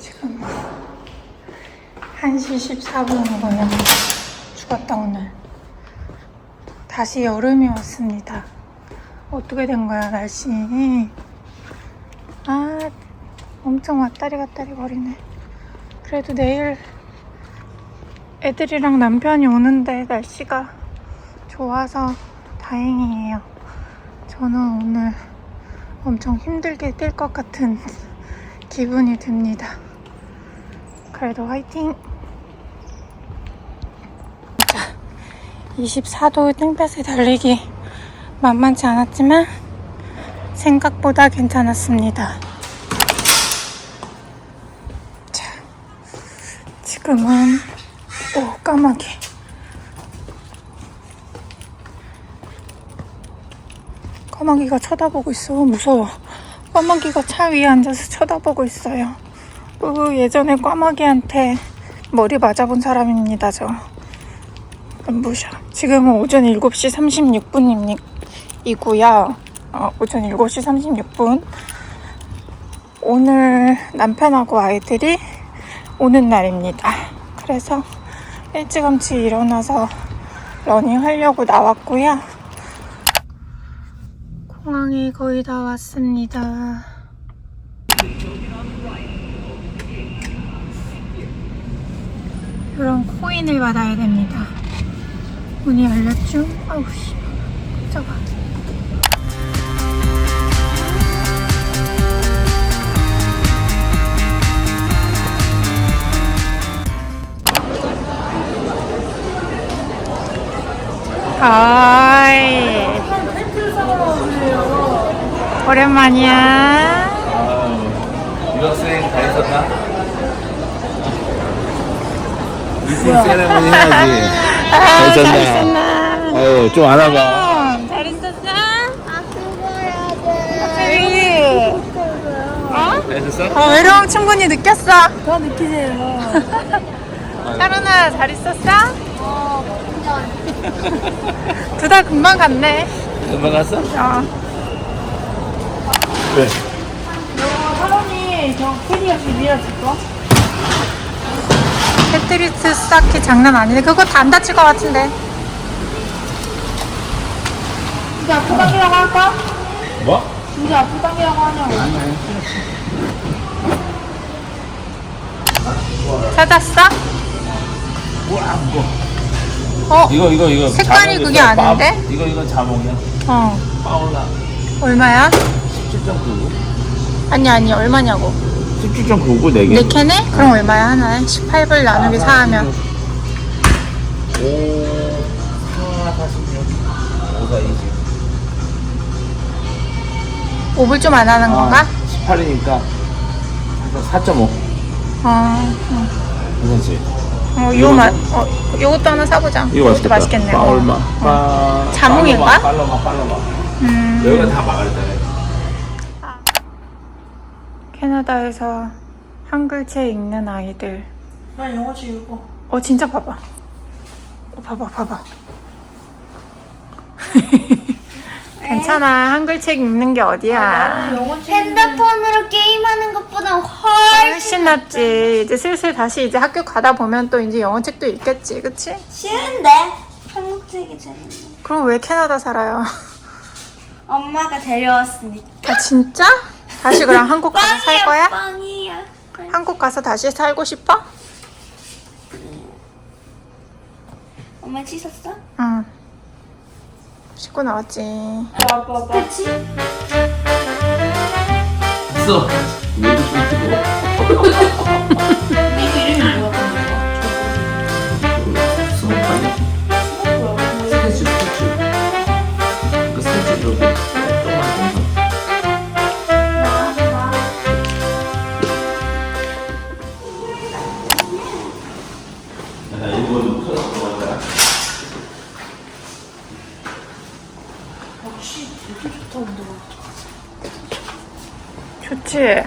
지금 1시 14분이고요. 죽었다 오늘. 다시 여름이 왔습니다. 어떻게 된 거야 날씨? 아 엄청 왔다리 갔다리 거리네. 그래도 내일 애들이랑 남편이 오는데 날씨가 좋아서 다행이에요. 저는 오늘 엄청 힘들게 뛸 것 같은 기분이 듭니다. 그래도 화이팅! 자, 24도 땡볕에 달리기 만만치 않았지만 생각보다 괜찮았습니다. 자, 지금은 오 까마귀 까마귀가 쳐다보고 있어 무서워 까마귀가 차 위에 앉아서 쳐다보고 있어요 그 예전에 까마귀한테 머리 맞아본 사람입니다 저. 눈부셔. 지금은 오전 7시 36분이고요. 어, 오전 7시 36분. 오늘 남편하고 아이들이 오는 날입니다. 그래서 일찌감치 일어나서 러닝 하려고 나왔고요. 공항에 거의 다 왔습니다. 이런 코인을 받아야 됩니다. 문이 열렸죠? 아우 씨, 깜짝아. 하이. 오랜만이야. 유학생 다 했었나? 미팅 세레머니 해야지. 아, 잘잘 있었나? 있었나? 아유, 좀 알아봐. 어, 잘 있었어? 왜? 어? 잘 있었어? 어, 외로움 충분히 느꼈어. 더 느끼세요. 샤론아, 잘 있었어? 두 달 금방 갔네. 금방 갔어? 어. 네. 사람이 저 캐리어 비밀었을 거? 테트리스 쌓기 장난 아니네. 그거 다 안 다칠 것 같은데. 진짜 아프다기라고 할까? 뭐? 진짜 아프다기라고 하냐고. 찾았어? 뭐야, 뭐. 어? 이거, 이거, 이거. 색깔이. 그게 아닌데? 빠- 이거, 이거 자몽이야. 어. 파울라. 얼마야? 17.99. 아니, 아니, 얼마냐고. 17.99, 4개. 네 캔에? 그럼 얼마야, 하나에? 18불 나누기 4하면. 5, 4, 46. 5, 4, 20. 5불 좀 안 하는 건가? 18이니까 4.5. 어. 괜찮지? 어, 이거 맛, 어, 요것도 하나 사보자. 이거 이것도 맛있겠다. 맛있겠네. 빠 어. 얼마? 빠. 자몽인가? 팔로마, 팔로마. 음. 여기가 다 막아있잖아요. 캐나다에서 한글책 읽는 아이들. 난 영어책 읽어. 어, 진짜 봐봐. 어, 봐봐, 봐봐. 괜찮아. 한글책 읽는 게 어디야. 영어책 핸드폰으로 게임하는 것보다 훨씬 훨씬 낫지. 이제 슬슬 다시 이제 학교 가다 보면 또 이제 영어책도 읽겠지. 그치? 쉬운데 한국책이 재밌네. 그럼 왜 캐나다 살아요? 엄마가 데려왔으니까. 아, 진짜? 다시 그럼 한국 가서 살 거야? 빵이야. 한국 가서 다시 살고 싶어? 엄마 씻었어? 응. 씻고 나왔지. 아빠 아빠. 그치? 있어. 좀 이름이 좋지?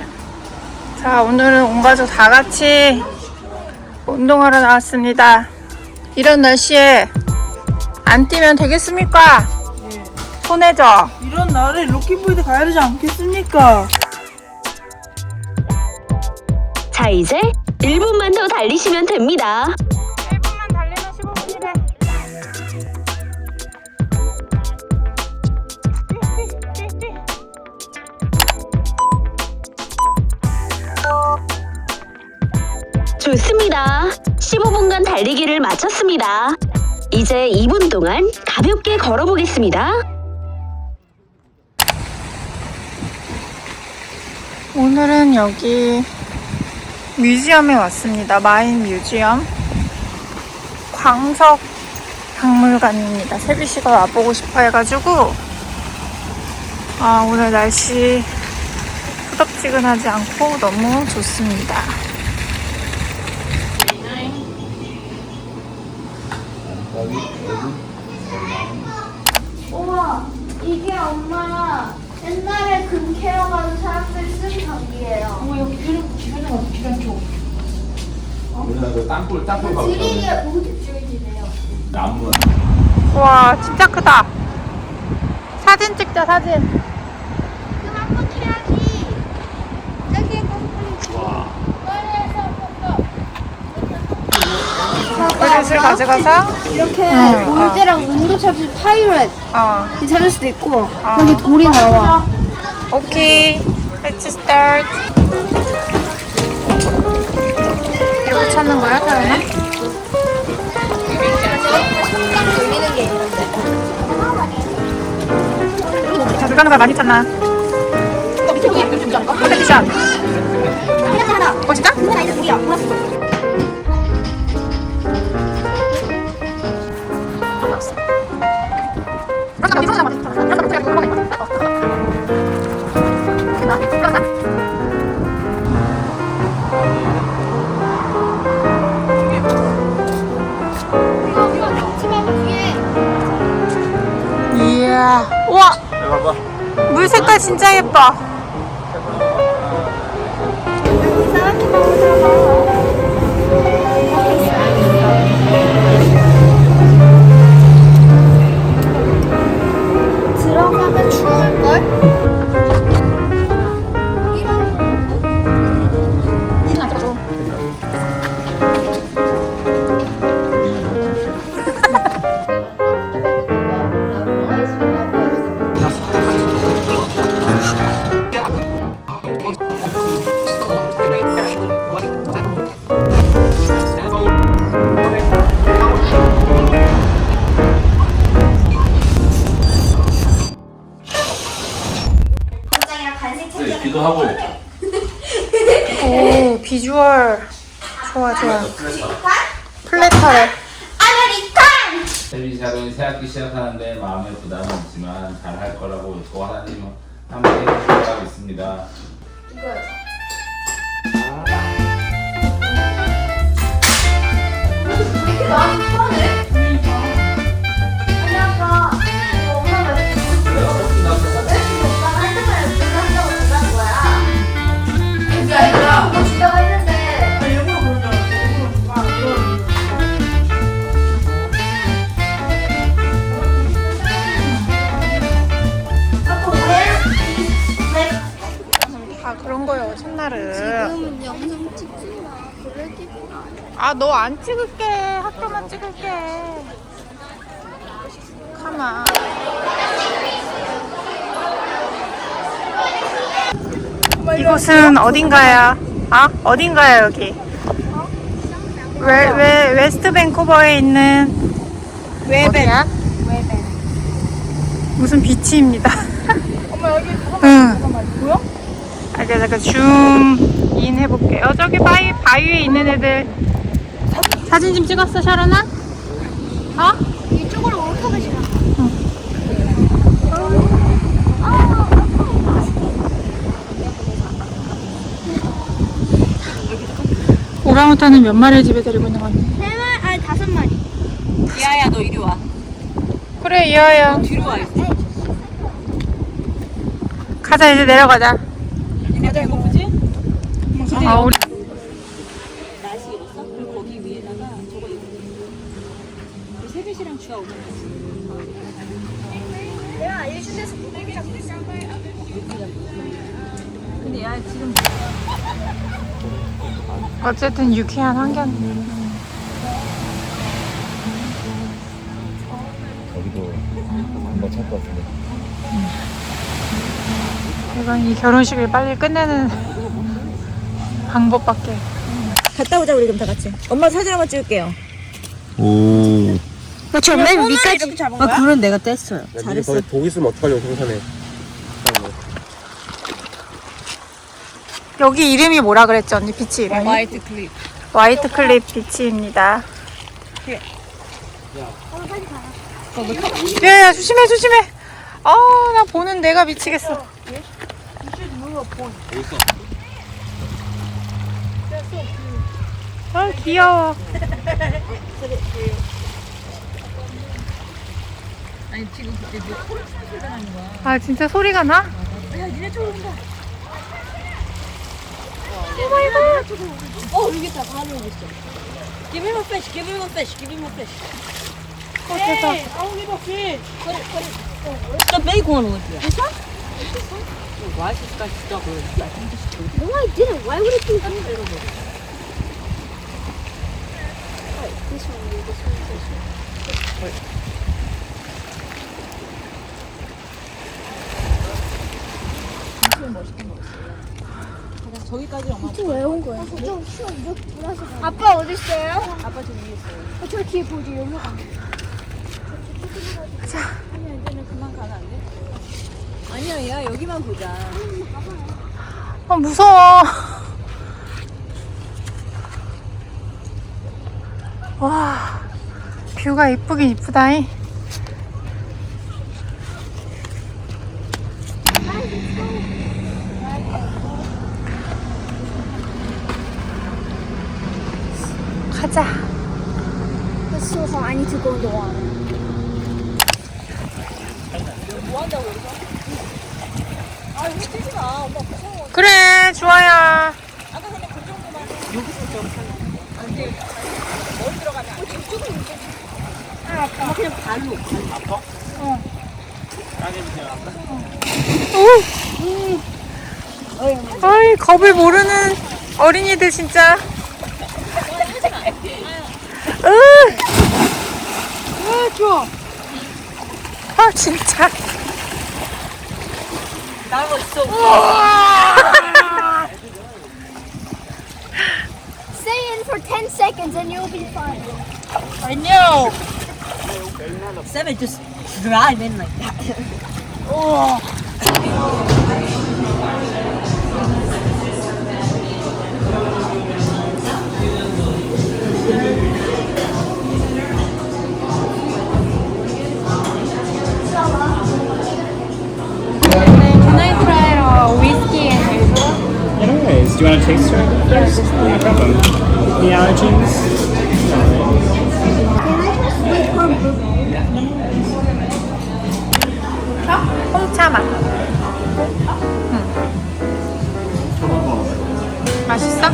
자, 오늘은 온 가족 다 같이 운동하러 나왔습니다. 이런 날씨에 안 뛰면 되겠습니까? 손해져. 이런 날에 로키보이드 가야 되지 않겠습니까? 자, 이제 1분만 더 달리시면 됩니다. 좋습니다. 15분간 달리기를 마쳤습니다. 이제 2분 동안 가볍게 걸어보겠습니다. 오늘은 여기 뮤지엄에 왔습니다. 마인 뮤지엄. 광석 박물관입니다. 세비 씨가 와보고 싶어 해가지고 아, 오늘 날씨 후덥지근하지 않고 너무 좋습니다. 여기 여기 우와, 이게 엄마 옛날에 금 캐러 가는 사람들 쓴 장비예요. 어머 여기 기름 기름에 가서 기름 줘. 우리나라 그 땅굴 땅굴 가고 드리기에 모두 줄이네요. 나무 와, 진짜 크다. 사진 찍자, 사진. 그럼 한번 캐야지. 저기 거꾸로 와 그릇을 가져가서 이렇게 응, 어. 올대랑 온도 찾을 파이렛 어, 찾을 수도 있고 아. 여기 돌이 나와. 오케이. Let's start. 이거 찾는 거야, 타연아? 돌리는 게 있는데. 자주 가는 걸 많이 찾나? 컨디션. 봐봐 물 색깔 진짜 예뻐. 플래터래. 아메리칸! 데뷔 작은 새학기 시작하는데 마음에 부담은 있지만 잘 할 거라고 믿고 하나님은 함께 해주실 거라고 믿습니다 이렇게 많이 풀어내? 아니 아, 너 안 찍을게. 학교만 찍을게. 가만. 이곳은 어딘가요? 아, 어딘가요, 여기? 왜, 왜, 웨스트 밴쿠버에 있는 웨벤. 무슨 비치입니다. 엄마 여기 응. 보여? 아, 그래서 잠깐 줌인 해볼게요. 저기 바위, 바위에 있는 애들. 사진 좀 찍었어, 샤론아? 어? 이쪽으로 올카가 싫어 오랑우탄은 몇 마리 집에 데리고 있는 거니? 세 마리 아니 다섯 마리 이하야 너 이리 와. 그래, 이하야. 뒤로 와 있어. 가자, 이제 내려가자. 얘네가 배고프지? 아, 우리. 날씨 입었어? 그리고 거기 위에다가 저거 입어. 그 세빈씨랑 주아 오면 내가 알려준 데서 무대기랑 비싼 거야 근데 야 지금 어쨌든 유쾌한 환경. 여기도 한번 것 같은데. 이건 이 결혼식을 빨리 끝내는 방법밖에. 갔다 오자 우리 그럼 다 같이. 엄마 사진 한번 찍을게요. 오. 그렇죠. 맨 위까지. 아 그런 내가 뗐어요. 잘했어. 거기 독 있으면 어떡하려고 동산에. 여기 이름이 뭐라 그랬지 언니 비치 이름이? 화이트 클립. 화이트 클립 비치입니다. 야야 조심해 조심해. 아 나 보는 내가 미치겠어. 아 귀여워. 아니 지금 그때 뭐 소리 소리가 나는 거야. 아 진짜 소리가 나? 야 니네 쪽으로 온다. 어 여기 있다 바로 여기 있어. Give him a fish. Give him a fish. Give him a fish. 어 대박. 저 베이컨 어디야? 됐어? 와이프가 진짜 그 No, I didn't. Why would it be here? This one, this one, this one. 저기까지 엄마 왜온 거야? 좀. 아빠 어디 있어요? 아빠 저기 있어요. 저 뒤에 보지, 여기로 가. 아니야 야 여기만 보자. 아 무서워. 와 뷰가 이쁘긴 이쁘다잉. 가자. It's so hot. Need to go in the water. 아 여기 뛰지 마. 엄마 무서워. 그래 좋아야. 아까 그냥 그 정도만 여기서 좀 안돼. 머리 들어가면 안 돼. 이쪽은 이쪽. 아 아빠 그냥 발로. 어이 겁을 모르는 어린이들 진짜. 으. 아 좋아. 아 진짜. 나고 있어. Stay in for 10 seconds and you'll be fine. I know. Seven just drive in like that. Can do you want to taste it first? No problem. Any allergies? 홍차 맛. 응. 맛있어?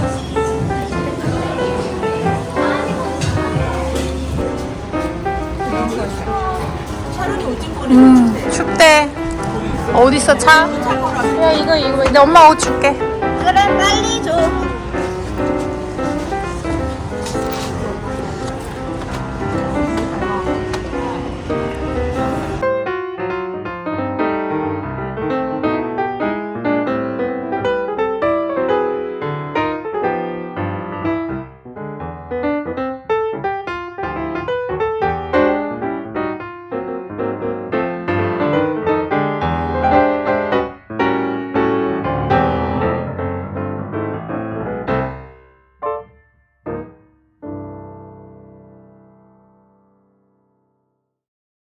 음, 춥대. 어딨어 차? 야 이거 이거 내 엄마 옷 줄게. 그래, 빨리 줘.